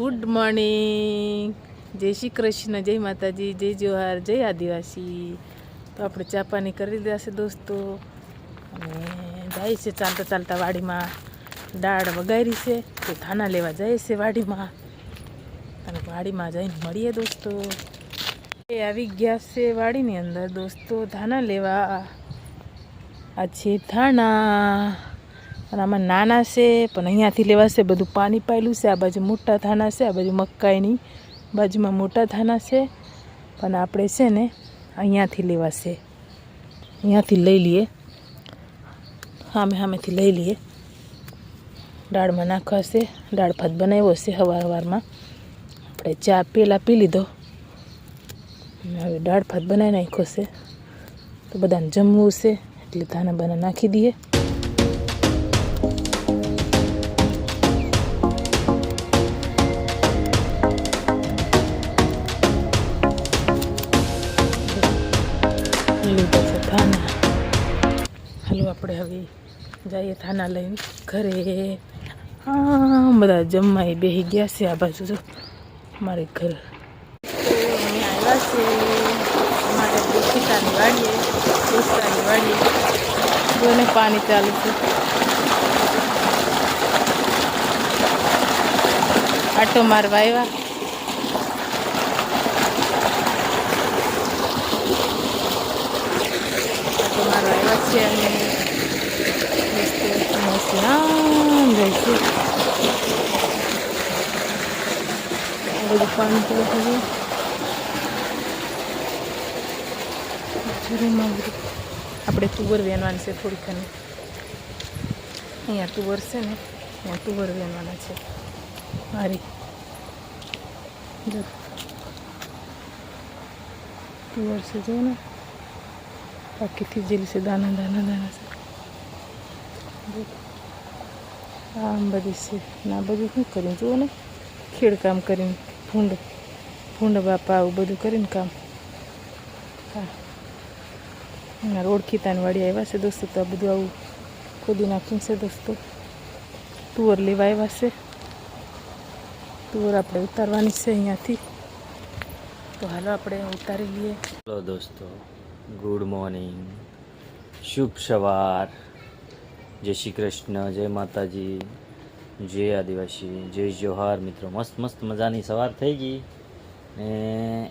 Good morning. જય શ્રી કૃષ્ણ, જય માતાજી, જય જોહાર, જય આદિવાસી. તો આપણે ચા પાણી કરી દીધા છે દોસ્તો. અને જાય છે ચાલતા ચાલતા વાડીમાં દાળ વગાડી છે. તો ધાના લેવા જાય છે વાડીમાં. અને વાડીમાં જઈને મળીએ દોસ્તો. એ આવી ગયા છે વાડીની અંદર દોસ્તો. ધાના લેવા. આ છે ધાણા. અને આમાં નાના છે, પણ અહીંયાથી લેવાશે બધું પાણી પાયેલું છે, આ બાજુ મોટા ધાના છે, આ બાજુ મકાઈની બાજુમાં મોટા ધાના છે, પણ આપણે છે ને અહીંયાથી લેવાશે. અહીંયાથી લઈ લઈએ. સામે સામેથી લઈ લઈએ. દાળમાં નાખવા છે દાળ ભાત બનાવ્યો છે સવાર સવારમાં આપણે ચા પહેલાં પી લીધો. હવે દાળ ભાત બનાવી નાખ્યો છે. તો બધાને જમવું છે, એટલે ધાના બના નાખી દઈએ. થાના હાલો આપણે હવે જઈએ થાના લઈને ઘરે. હા બધા જમવા એ બેસી ગયા છે આ બાજુ તો મારે ઘર. આવ્યા છે મારે દોસ્તિતાની વાડીએ દોસ્તાની વાડીએ. જોને પાણી ચાલુ છે. આટો મારવા આવ્યા આટો મારવા આવ્યા છે અને મસ્ત મસ્ત આમ જાય છે આ બધું પાણી ચાલુ થયું જરૂરમાં બધું આપણે તુવર વેનવાની છે થોડી ઘણી અહીંયા તુવર છે ને અહીંયા તુવર વેનવાના છે મારી જો તુવર છે જો ને બાકીથી જેલી છે દાના દાના દાના છે આમ બધી છે ના બધું શું કર્યું જુઓ ને ખેડકામ કરીને ભૂંડ ભૂંડ બાપા આવું બધું કરીને કામ હા એના ઓળખીતાની વાડી આવ્યા છે દોસ્તો તો આ બધું આવું ખોદી નાખ્યું છે દોસ્તો તુવર લેવા આવ્યા છે તુવર આપણે ઉતારવાની છે અહીંયાથી તો હાલો આપણે ઉતારી લઈએ દોસ્તો ગુડ મોર્નિંગ શુભ સવાર જય શ્રી કૃષ્ણ જય માતાજી જય આદિવાસી જય જોહાર મિત્રો મસ્ત મસ્ત મજાની સવાર થઈ ગઈ. ને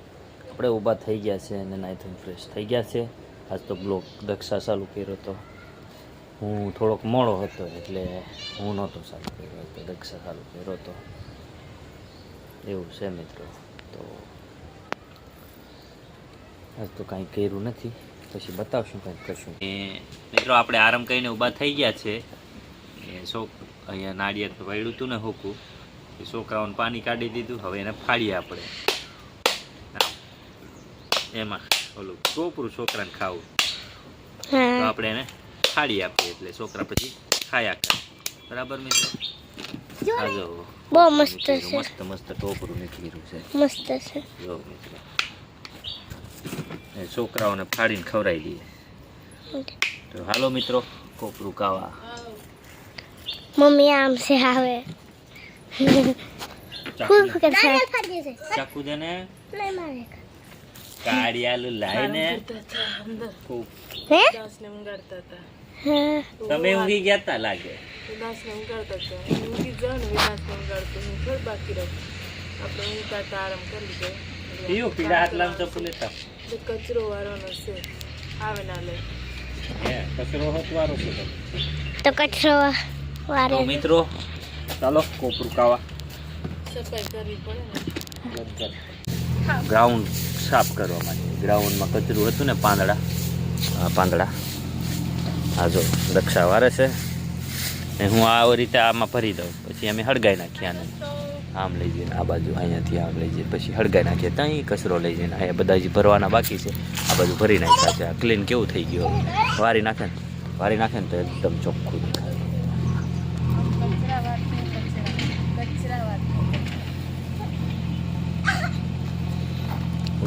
આપણે ઊભા થઈ ગયા છે અને નાઈથન ફ્રેશ થઈ ગયા છે. આજ તો બ્લોક દક્ષા ચાલુ કર્યો હતો હું થોડોક મોડો હતો એટલે હું નહોતો ચાલુ કર્યો હતો દક્ષા ચાલુ કર્યો હતો એવું છે મિત્રો. તો આજ તો કાંઈ કર્યું નથી. પછી બતાવશું કંઈક કરશું. મિત્રો આપણે આરામ કરીને ઊભા થઈ ગયા છે. એ શોક અહીંયા નાળિયેર વાળ્યું હતું ને હોકું. એ છોકરાઓને પાણી કાઢી દીધું. હવે એને ફાડીએ આપણે. એમાં ઓલું ટોપરું છોકરાને ખાવું. તો આપણે એને ફાડી આપીએ એટલે છોકરા પછી ખાયા કરે. બરાબર મિત્રો? બહુ મસ્ત છે. મસ્ત મસ્ત ટોપરું નીકળ્યું છે. મસ્ત છે. જો મિત્રો. છોકરાઓને ફાડીને ખવડાવી દઈએ. તો હાલો મિત્રો કોપરું કાવા. મમ્મી આમ છે આવે ચાકુ કાળિયાલું લાઈને ખૂબ હે દાસને ઊંઘાડતા હતા હા? તમે ઊંઘી ગયા તા લાગે. દાસને ઊંઘાડતા હતા ઊંઘી જાઉં ને વિનાશને ઊંઘાડતો હું. થોડી બાકી રહું. આપણે ઊંઘતા આરામ કરી લીધો. લેતા કચરો વાળવાનો છે. આવે ના લે. કચરો હતવારો છે તો. તો કચરો વારે મિત્રો ચાલો કોપરું કાવા સફાઈ કરવી પડે ને. ગ્રાઉન્ડ સાફ કરવા માટે. ગ્રાઉન્ડમાં કચરું હતું ને પાંદડા? આ પાંદડા. આ જો દક્ષા વારે છે. હું આ રીતે આમાં ભરી દઉં. પછી અમે હળગાઈ નાખ્યા આને. આમ લઈ જઈને આ બાજુ અહીંયાથી આમ લઈ જઈએ પછી હળગાઈ નાખીએ. ત્યાં કચરો લઈ જઈને અહીંયા બધા હજી ભરવાના બાકી છે, આ બાજુ ભરી નાખ્યા છે. આ ક્લીન કેવું થઈ ગયું. વારી નાખે ને? વારી નાખે ને તો એકદમ ચોખ્ખું દેખાય.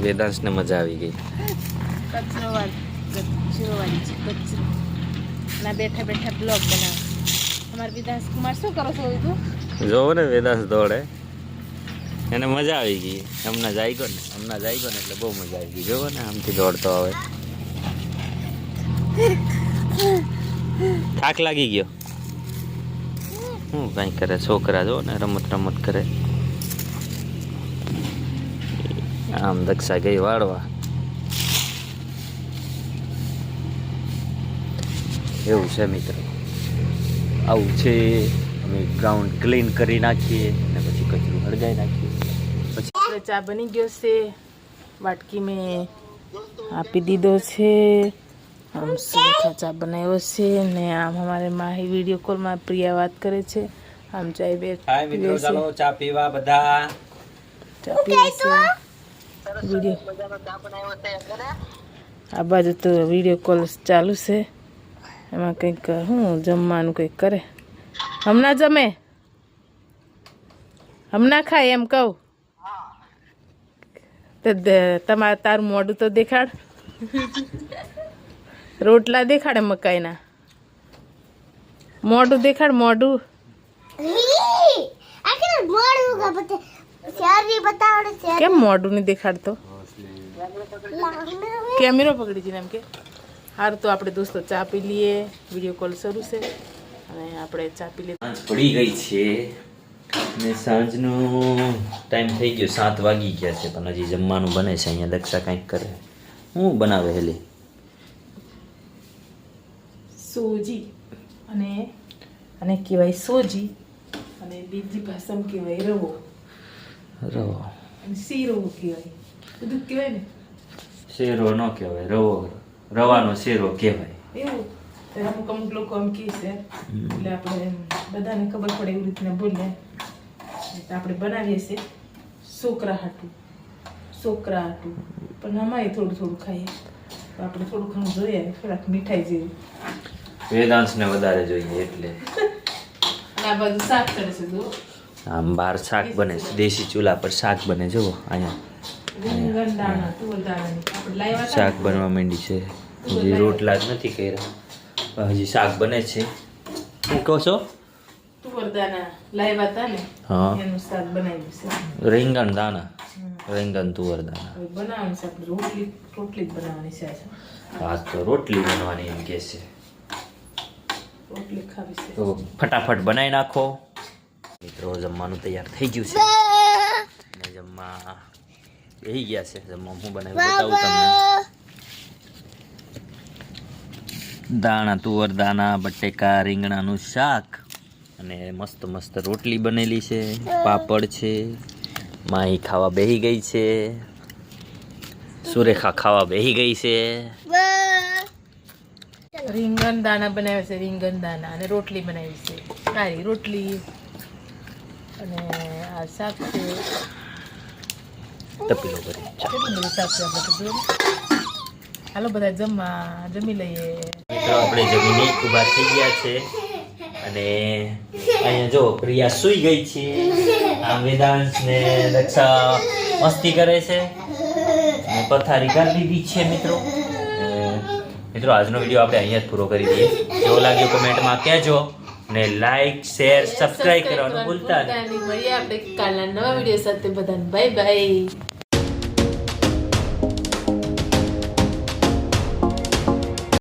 વેદાંશને મજા આવી ગઈ. ના બેઠા બેઠા બ્લોગ બનાવ. અમારે વિદાસ કુમાર શું કરો છો તું જોવો ને વેદાંશ દોડે. એને મજા આવી ગઈ. હમણાં જાય ગયો ને, હમણાં જાય ગયો ને એટલે બહુ મજા આવી ગઈ. જોવો ને આમથી દોડતો આવે થાક લાગી ગયો? શું કાંઈ કરે? છોકરા જો ને, રમત રમત કરે. આમ દક્ષા ગઈ વાળવા. એવું છે મિત્રો. આવું છે. ગ્રાઉન્ડ ક્લીન કરી નાખીએ અને પછી કચરું હળગાવી નાખીએ. પછી ચા બની ગયો છે. વાટકી મેં આપી દીધો છે. આમ સુરખા ચા બનાવ્યો છે ને આમ અમારે માહી વીડિયો કોલમાં પ્રિયા વાત કરે છે. આમ ચાય બે હાય મિત્રો ચાલો ચા પીવા બધા. ચા પીવા છે. વીડિયો આ બાજુ તો વીડિયો કોલ ચાલુ છે. એમાં કંઈક હું જમવાનું કંઈક કરે. હમણાં જમે? હમણાં ખાય એમ કહું? તો તમારે તારું મોઢું તો દેખાડ. રોટલા દેખાડે મકાઈના? મોઢું દેખાડ, મોઢું. મોડું કેમ મોઢું નહીં દેખાડતો કેમેરો પકડી છે એમ કે, હારું તો આપણે દોસ્તો ચા પી લઈએ વીડિયો કોલ શરૂ છે. અને આપણે ચા પી સાંજ પડી ગઈ છે. ને સાંજનો ટાઈમ થઈ ગયો સાત વાગી ગયા છે પણ હજી જમવાનું બને છે અહીંયા દક્ષા કંઈક કરે. હું બનાવે હેલી? સોજી અને અને કહેવાય સોજી અને બીજી ભાષામાં કહેવાય રવો. રવો. શીરો કહેવાય. બધું કહેવાય ને? શેરો ન કહેવાય રવો. રવાનો શેરો કહેવાય. એવું. અમુક અમુક લોકો આમ કહે છે એટલે આપણે બધાને ખબર પડે એવી રીતના બોલીએ આપણે બનાવીએ છીએ છોકરા હાટું છોકરા હાટું. પણ અમારે થોડું થોડું ખાઈએ. તો આપણે થોડું ઘણું જોઈએ થોડાક મીઠાઈ જેવું. વેદાંશને વધારે જોઈએ એટલે. આ બાજુ શાક કરે છે જો આમ બહાર શાક બને છે દેશી ચૂલા પર શાક બને જુઓ અહીંયા. શાક બનવા માંડી છે. રોટલા જ નથી કર્યા. હજી શાક બને છે. શું કહો છો? તુવર દાણા લાવ્યા હતા ને હા. એનું શાક બનાવ્યું છે. રીંગણ દાણા. રીંગણ તુવર દાણા રોટલી રોટલી બનાવવાની છે આજે. તો રોટલી બનવાની એમ કે છે. તો ફટાફટ બનાવી નાખો. મિત્રો જમવાનું તૈયાર થઈ ગયું છે. જમવા બેસી ગયા છે. જમવા હું બનાવ્યું બતાવું તમને. દાણા તુવર દાણા બટેકા રીંગણાનું શાક અને મસ્ત મસ્ત રોટલી બનેલી છે પાપડ છે માહી ખાવા બેહી ગઈ છે સુરેખા ખાવા બેહી ગઈ છે. રીંગણ દાણા બનાવ્યા છે રીંગણ દાણા અને રોટલી બનાવી છે. સારી રોટલી અને આ શાક છે. તપેલો ભરી શાક છે. હાલો બધા જમવા જમી લઈએ. મિત્રો આપણે જમીને ઊભા થઈ ગયા છે. અને અહીંયા જો પ્રિયા સૂઈ ગઈ છે. આમ વેદાંશ ને દક્ષા મસ્તી કરે છે. અને પથારી કરી દીધી છે મિત્રો. મિત્રો આજનો વીડિયો આપણે અહીંયા જ પૂરો કરી દઈએ. કેવો લાગ્યો કોમેન્ટમાં કહેજો. ને લાઈક શેર સબસ્ક્રાઇબ કરવાનું ભૂલતા નહીં. મળીએ આપણે કાલના નવા વીડિયો સાથે બધાને. Bye bye